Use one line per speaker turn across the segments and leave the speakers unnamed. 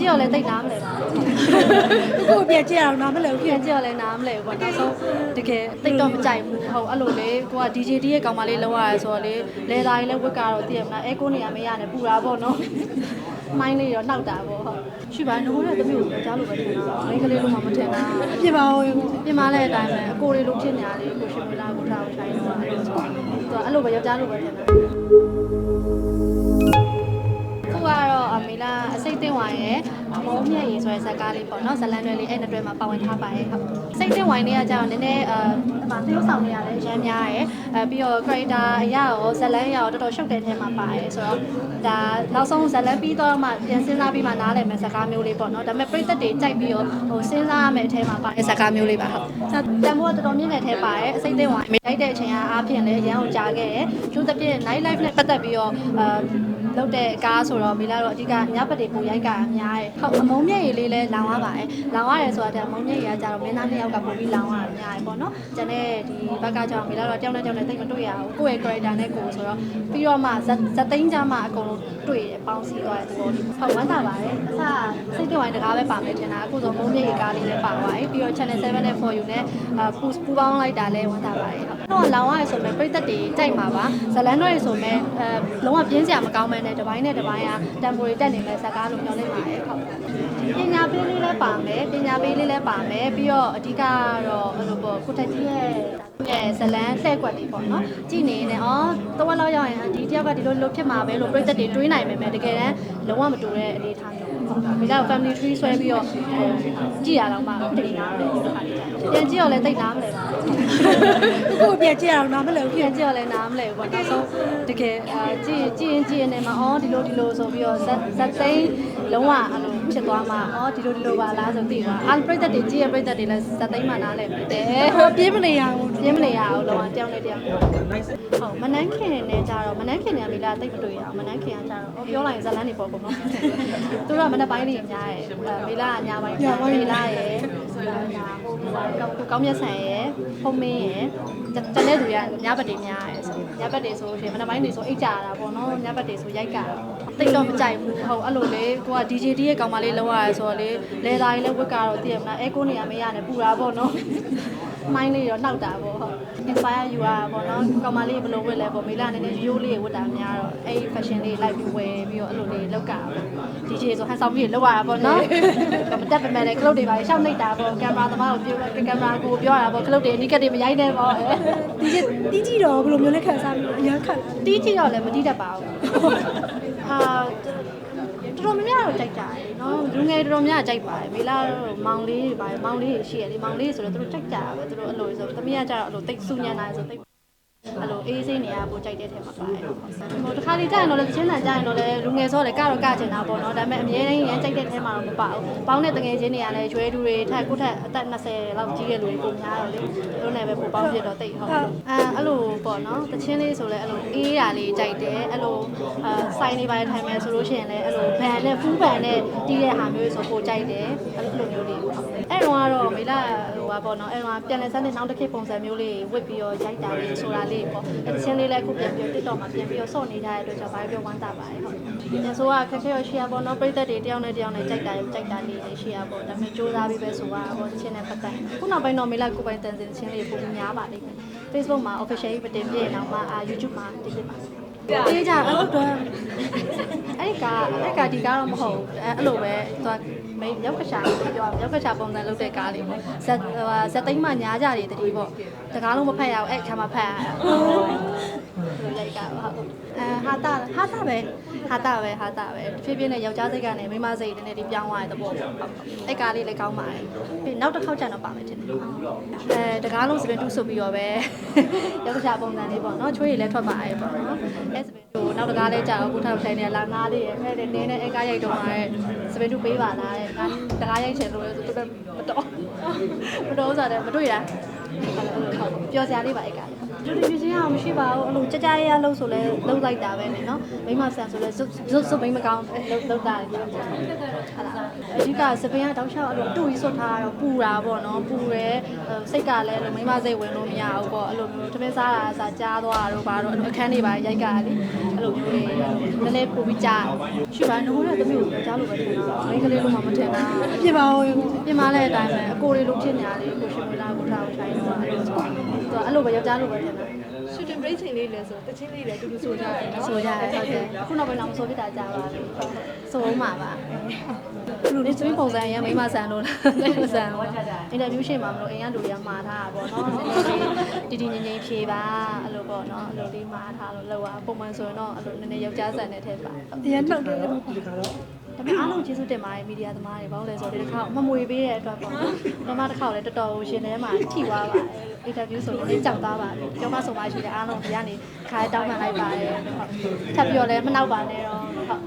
ပြန်ကြည့်တော့လည်းတိတ်နားမလဲပါဘူး
ကိုကိုပြန်ကြည့်အောင်နားမလဲဘူး
ပြန်ကြည့်တော့လည်းနားမလဲဘူးပေါ့နောက်ဆုံးတကယ်တိတ်တော့မကြိုက်ဘူးဟုတ်အဲ့လိုလေကိုက DJ D ရဲ့ကောင်မလေးလောက်ရတယ်ဆိုတော့လေလဲသားကြီးလည်းဝက်ကတော့သိရမလားအဲကိုနေရာမရနဲ့ပူတာပေါ့နော်မိုင်းလေးတော့နှောက်တာပေါ့ဟုတ်ရှိပါနိုးတဲ့သမီးကိုကြားလို့ပဲထင်တာမိန်းကလေးလို့မှမထင်တာ
ပြပါဦး
ပြင်မာတဲ့အတိုင်းပဲအကိုလေးလိုဖြစ်နေတာလေကိုရှင်မလာကိုထားကိုထိုင်းတော့အဲ့လိုဆိုသူကအဲ့လိုပဲယောက်ျားလိုပဲထင်တာခုကတော့ အမေလာအစိတ်တင်ဝိုင်းရဲ့မုံမြက်ရေဆိုတဲ့ဇက်ကားလေးပေါ့နော်ဇလန်တွေလေးအဲ့နှစ်တွဲမှာပါဝင်ထားပါရဲ့ဟုတ်စိတ်တင်ဝိုင်းလေးကကြောင်နည်းနည်းအဲဒီမှာသရုပ်ဆောင်နေရတယ်ရမ်းများရဲ့အဲပြီးတော့ character အရာရောဇလန်ရောတော်တော်ရှုပ်တဲ့ထဲမှာပါရဲ့ဆိုတော့ဒါနောက်ဆုံးဇလန်ပြီးတော့မှပြန်စဉ်းစားပြီးမှနားလည်မယ်ဇက်ကားမျိုးလေးပေါ့နော်ဒါပေမဲ့ပြည့်သက်တွေကြိုက်ပြီးတော့ဟိုစဉ်းစားရမယ့်အထဲမှာပါတဲ့ဇက်ကားမျိုးလေးပါဟုတ်တန်ဖိုးကတော်တော်မြင့်တဲ့ထဲပါရဲ့အစိတ်တင်ဝိုင်းမိတိုက်တဲ့အချိန်ကအားဖြင့်လည်းရမ်းအောင်ကြားခဲ့ရဲ့ကျိုးသဖြင့် night life နဲ့ပတ်သက်ပြီးတော့အဲ လောက်တဲ့ကားဆိုတော့မိလာတော့အဓိကညဘက်တွေပုံရိုက်တာအများရဲ့ဟုတ်အမုံမြက်ရည်လေးလည်းလောင်ရပါတယ်လောင်ရတယ်ဆိုတာတဲ့အမုံမြက်ရည်ကကြတော့မင်းသားနှစ်ယောက်ကပုံပြီးလောင်ရတာအများရဲ့ပေါ့နော်ကျန်တဲ့ဒီဘက်ကကြောင့်မိလာတော့တယောက်နဲ့တယောက်နဲ့တိတ်မတွေ့ရဘူးကိုယ့်ရဲ့ character နဲ့ကိုယ်ဆိုတော့ပြီးတော့မှဇက်ဇက်သိန်းကြမှာအကုန်လုံးတွေ့ရပေါင်းစည်းသွားတဲ့သဘောလေးဟုတ်ဝမ်းသာပါတယ်အစစိတ်ကြွိုင်းတကားပဲပါမယ်ထင်တာအခုဆိုမုံမြက်ရည်ကားလေးလည်းပါသွားပြီပြီးတော့ channel 7နဲ့ for you နဲ့အာပူပူပေါင်းလိုက်တာလည်းဝမ်းသာပါတယ်ဟုတ်တော့လောင်ရတယ်ဆိုမဲ့ပြိသက်တွေကြိုက်မှာပါဇလန်တော့ရဆိုမဲ့အဲလုံးဝပြင်းစရာမကောင်းမဲနဲ့တစ်ပိုင်းနဲ့တစ်ပိုင်းကတမ်ပိုရီတက်နေမဲ့ဇာကားလို့ပြောလိုက်ပါတယ်ဟုတ်ပညာပေးလေးလည်းပါမယ်ပညာပေးလေးလည်းပါမယ်ပြီးတော့အဓိကကတော့အဲ့လိုပေါ့ကိုထက်ကြီးရဲ့ရဲ့ဇလန်လှည့်ကွက်တွေပေါ့နော်ကြည်နေနေဩတဝက်လောက်ရောက်ရင်ဒီတယောက်ကဒီလိုလိုဖြစ်မှာပဲလို့ပြိသက်တွေတွေးနိုင်မယ်တကယ်တမ်းလုံးဝမတူတဲ့အနေအထားမျိုး ဟုတ်ဒါက family tree ဆွဲပြီးတော့ကြည်ရတော့မှတကယ်နားတယ်ဒီခါလေးပြန်ကြည့်တော့လည်းတိတ်နားမလဲပါဘူး
ကိုကိုပြန်ကြည့်အောင်နားမလဲဘူး
ပြန်ကြည့်ရလဲနားမလဲဘူးပေါ့နောက်ဆုံးတကယ်အာကြည့်ကြည့်ရင်ကြည့်ရင်လည်းမအော်ဒီလိုဒီလိုဆိုပြီးတော့ဇက်ဇက်သိန်းလုံးဝအဲ့လိုဖြစ်သွားမှာအော်ဒီလိုဒီလိုပါလားဆိုသိသွားအာပရိသတ်တွေကြည့်ရပရိသတ်တွေလည်းဇက်သိန်းမှနားလဲပြီတဲ့
ဟောပြေးမနေရဘူး
ပြင်းမနေရအောင်လုံးဝတယောက်နဲ့တယောက်ဟုတ်မနှန်းခင်နဲ့ကြတော့မနှန်းခင်နဲ့မိလားတိတ်မတွေ့ရအောင်မနှန်းခင်ကကြတော့ဟောပြောလိုက်ရင်ဇလန်းနေပေါ့ကောသူ တို့ကမနှက်ပိုင်းနေများရယ်မိလားကညာပိုင်းမိလားရယ်ဒါဟိုကောင်းမြတ်ဆန်ရယ်ဖုံးမင်းရယ်တတဲ့သူကညဘက်တွေများရယ်ဆိုညဘက်တွေဆိုရှင်မနှက်ပိုင်းတွေဆိုအိတ်ကြတာပေါ့နော်ညဘက်တွေဆိုရိုက်ကြတာတိတ်တော့မကြိုက်ဘူးဟုတ်အဲ့လိုလေကိုက DJ D ရဲ့ကောင်မလေးလောက်ရတယ်ဆိုတော့လေလဲသားကြီးလည်းဝက်ကတော့သိရမလားအဲကိုနေရာမရနဲ့ပူတာပေါ့နော် မိုင်းလေးတော့နှောက်တာပေါ့ဟုတ် inspire ယူရတာပေါ့နော်ကောင်မလေးဘယ်လိုဝတ်လဲပေါ့မေလာနည်းနည်းရိုးလေးဝတ်တာများတော့အဲ့ fashion လေးလိုက်ပြီးဝယ်ပြီးတော့အဲ့လိုလေးလောက်ကပေါ့ DJ ဆိုဟန်ဆောင်ပြီးလောက်ရတာပေါ့နော်မတက်ပါမဲ့လေကလုတ်တွေပါရှောက်နေတာပေါ့ကင်မရာသမားကိုပြောကင်မရာကိုပြောတာပေါ့ကလုတ်တွေအနိကတွေမရိုက်နဲ့ပေါ့
ဒီကြတီးကြည့်တော့ဘယ်လိုမျိုးလဲခံစားပြီးအရင်ခံ
တီးကြည့်တော့လည်းမတီးတတ်ပါဘူးဟာတော် တော်များများတော့ကြိုက်ကြတယ်နော်လူငယ်တော်တော်များကြိုက်ပါတယ်မေလာတော့မောင်လေးတွေပါတယ်မောင်လေးတွေရှိရလေမောင်လေးဆိုတော့သူတို့ကြိုက်ကြတာပဲသူတို့အဲ့လိုဆိုသမီးကကြတော့အဲ့လိုတိတ်ဆူညံတာဆိုတိတ် အဲ့လိုအေးစိနေရပိုကြိုက်တဲ့ထဲမှာပါတယ်ဟိုတခါလေးကြာရင်တော့လည်းချင်းတန်ကြာရင်တော့လည်းလူငယ်ဆိုတော့လည်းကတော့ကချင်တာပေါ့နော်ဒါပေမဲ့အများကြီးရမ်းကြိုက်တဲ့ထဲမှာတော့မပါဘူးပေါင်းတဲ့တငယ်ချင်းတွေကလည်းရွယ်သူတွေထက်ကိုထက်အသက်20လောက်ကြီးတဲ့လူတွေပုံများတော့လေတို့နဲ့ပဲပိုပေါင်းဖြစ်တော့တိတ်ဟုတ်အဲအဲ့လိုပေါ့နော်တချင်းလေးဆိုလည်းအဲ့လိုအေးရာလေးကြိုက်တယ်အဲ့လိုအဲဆိုင်နေပါတယ်ထိုင်မယ်ဆိုလို့ရှိရင်လည်းအဲ့လိုဘန်နဲ့ဖူးဘန်နဲ့တီးတဲ့ဟာမျိုးဆိုပိုကြိုက်တယ်အဲ့လိုမျိုးလေးပေါ့အဲ့တော့ကတော့မေ လာဟိုပါပေါ့နော်အဲ့တော့ပြန်လဲစမ်းတဲ့နောက်တစ်ခေတ်ပုံစံမျိုးလေးဝစ်ပြီးတော့ရိုက်တာလေးဆိုတာလေးပေါ့အချင်းလေးလည်းအခုပြန်ပြီး TikTok မှာပြန်ပြီးတော့စော့နေကြတဲ့အတွက်ကြောင့်ဘာပြောဝမ်းသာပါတယ်ဟုတ်ဒီနေ့ဆိုကခက်ခဲရရှိရပေါ့နော်ပြိသက်တွေတယောက်နဲ့တယောက်နဲ့ကြိုက်တာကြိုက်တာလေးတွေရှိရပေါ့ဒါပေမဲ့စူးစမ်းပြီးပဲဆိုတာပေါ့ချင်းနဲ့ပတ်သက်ခုနောက်ပိုင်းတော့မေလာကိုပိုင်တန်စင်ချင်းလေးပုံများပါလိမ့်မယ် Facebook မှာ official ပဲတင်ပြနေအောင်မှာ YouTube မှာတင်ပြပါအေးကြအဲ့လိုတော့ အဲ့ကအဲ့ကဒီကားတော့မဟုတ်ဘူးအဲ့လိုပဲသူကမိတ်ရောက်ကရှာပြောရောက်ကရှာပုံစံလုပ်တဲ့ကားလေးပေါ့ဇက်ဟိုဇက်သိမ်းမှညားကြတယ်တတိပေါ့တကားလုံးမဖတ်ရဘူးအဲ့ခါမှဖတ်ရတာလိုရိုက်ကဟုတ်အဲဟာတာဟာတာပဲဟာတာပဲဟာတာပဲတဖြည်းဖြည်းနဲ့ယောက်ျားစိတ်ကနေမိန်းမစိတ်နည်းနည်းဒီပြောင်းသွားတဲ့သဘောပေါ့ဟုတ်အဲ့ကားလေးလည်းကောင်းပါတယ်ပြီးနောက်တစ်ခေါက်ကျန်တော့ပါမယ်ထင်တယ်အဲတကားလုံးစပင်တူးဆုပ်ပြီးတော့ပဲရောက်ကရှာပုံစံလေးပေါ့နော်ချွေးရည်လည်းထွက်ပါရဲ့ပေါ့နော်အဲစပင်တူ နောက်တကားလေးကြာတော့ကိုထောက်ထိုင်နေလာငားလေးရယ်ဖဲတဲ့နင်းနဲ့အဲကားရိုက်တော့မှာတဲ့စပင်တူပေးပါလားတဲ့ငါတကားရိုက်ချင်လို့ဆိုတော့မတော်မတော်ဆိုတော့မတွေ့တာ ပျော်စရာလေးပါအဲ့ကလေးတူတူပြချင်းအောင်မရှိပါဘူးအဲ့လိုကြကြရရလို့ဆိုလဲလုံးလိုက်တာပဲနေနော်မိမဆန်ဆိုလဲဇွတ်ဇွတ်ဇွတ်မိမကောင်းလုံးလုံးတာလေဟုတ်လားအဓိကစပင်းကတောက်လျှောက်အဲ့လိုတူကြီးဆွတ်ထားတော့ပူတာပေါ့နော်ပူရဲစိတ်ကလည်းအဲ့လိုမိမစိတ်ဝင်လို့မရဘူးပေါ့အဲ့လိုမျိုးတမင်းစားတာစာကြားသွားတော့ဘာတော့အဲ့လိုအခန်းတွေပါရိုက်ကလေအဲ့လိုမျိုးလေးနည်းနည်းပိုပြီးကြားရှိပါနိုးတဲ့သမီးကိုကြားလို့ပဲထင်တာမိန်းကလေးလို့မှမထင်တာ
ပြပါဦး
ပြင်မာတဲ့အတိုင်းပဲအကိုတွေလိုဖြစ်နေတာလေကိုရှင်မလာကိုထားကိုထိုင်တော့အဲ့လိုသူကအဲ့လိုပဲယောက်ျားလိုပဲထင်တာ
ရှူတင်ဘရိတ်ချိန်လေးလဲဆိုတချင်းလေးလဲတူတူဆိုကြတယ်နော်
ဆိုရတယ်ဟုတ်တယ်ခုနောက်ပိုင်းတော့မဆိုဖြစ်တာကြာပါပြီဆိုဦးမှာပါလူတွေသွေးပုံစံရမ်းမိမဆန်လို့လားမိမဆန်အင်တာဗျူးရှင်းမှာမလို့အိမ်ကလူတွေကမှားထားတာပေါ့နော်တီတီငင်းငင်းဖြေပါအဲ့လိုပေါ့နော်အဲ့လိုလေးမှားထားလို့လောက်ပါပုံမှန်ဆိုရင်တော့အဲ့လိုနည်းနည်းယောက်ျားဆန်တဲ့ထက်ပါ
အရင်နှုတ်တယ်
ဒါ ပေမဲ့အားလုံးကျေးဇူးတင်ပါတယ်မီဒီယာသမားတွေဘာလို့လဲဆိုတော့ဒီတစ်ခါမမွေပေးတဲ့အတွက်ပေါ့နော်။ကျွန်မတစ်ခါလည်းတော်တော်ရှင်ထဲမှာထိသွားပါတယ်။အင်တာဗျူးဆိုလည်းကြောက်သားပါတယ်။ကျွန်မဆိုမှရှိတယ်အားလုံးဒီကနေခါတောင်းမှလိုက်ပါတယ်။ဟုတ်။ထပ်ပြောလဲမနောက်ပါနဲ့တော့။ဟုတ်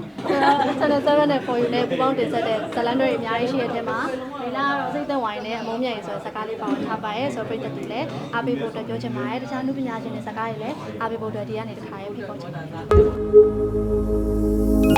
။ဆက်လက်ဆက်နဲ့ပေါ်ယူနေပူပေါင်းတင်ဆက်တဲ့ဇလန်တွေအများကြီးရှိတဲ့ထဲမှာဒီလားတော့စိတ်သက်ဝိုင်းနဲ့အမုန်းမြတ်ရေးဆိုတဲ့စကားလေးပါဝင်ထားပါရဲ့ဆိုတော့ပြည်သက်တွေလည်းအားပေးဖို့အတွက်ပြောချင်ပါတယ်။တခြားလူပညာရှင်တွေစကားတွေလည်းအားပေးဖို့အတွက်ဒီကနေတစ်ခါရေးဖိတ်ခေါ်ချင်ပါတယ်